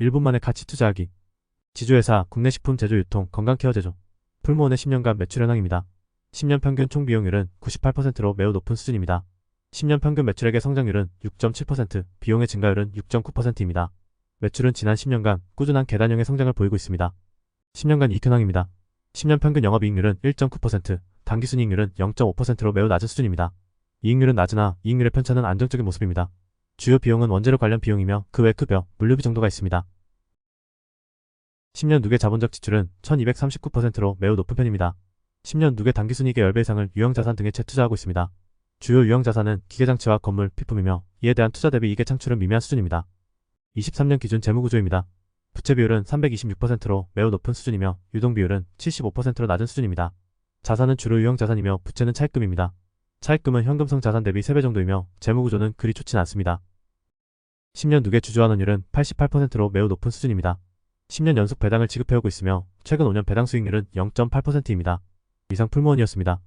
1분 만에 가치 투자하기. 지주회사 국내 식품 제조 유통 건강케어 제조. 풀무원의 10년간 매출 현황입니다. 10년 평균 총 비용률은 98%로 매우 높은 수준입니다. 10년 평균 매출액의 성장률은 6.7%, 비용의 증가율은 6.9%입니다. 매출은 지난 10년간 꾸준한 계단형의 성장을 보이고 있습니다. 10년간 이익 현황입니다. 10년 평균 영업이익률은 1.9%, 당기순이익률은 0.5%로 매우 낮은 수준입니다. 이익률은 낮으나 이익률의 편차는 안정적인 모습입니다. 주요 비용은 원재료 관련 비용이며 그 외 급여, 물류비 정도가 있습니다. 10년 누계 자본적 지출은 1239%로 매우 높은 편입니다. 10년 누계 당기순이익의 10배 이상을 유형자산 등에 채투자하고 있습니다. 주요 유형자산은 기계장치와 건물, 피품이며 이에 대한 투자 대비 이익의 창출은 미미한 수준입니다. 23년 기준 재무구조입니다. 부채 비율은 326%로 매우 높은 수준이며 유동 비율은 75%로 낮은 수준입니다. 자산은 주로 유형자산이며 부채는 차입금입니다. 차입금은 현금성 자산 대비 3배 정도이며 재무구조는 그리 좋진 않습니다. 10년 누계 주주환원율은 88%로 매우 높은 수준입니다. 10년 연속 배당을 지급해오고 있으며 최근 5년 배당 수익률은 0.8%입니다. 이상 풀무원이었습니다.